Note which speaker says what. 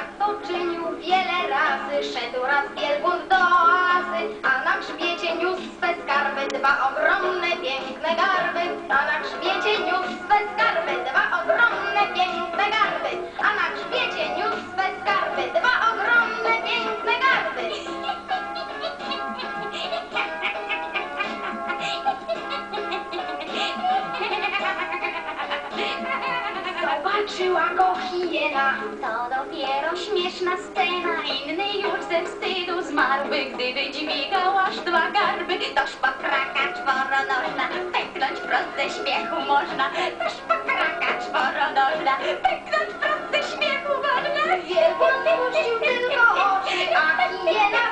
Speaker 1: tak poczynił wiele razy, szedł raz wielbłąd hiena.
Speaker 2: To dopiero śmieszna scena, inny już ze wstydu zmarłby, gdyby dźwigał aż dwa garby. To szpokraka czworonożna, pęknąć wprost ze śmiechu można. To szpokraka czworonożna, pęknąć wprost ze śmiechu można.
Speaker 1: Puścił tylko oczy, a hiena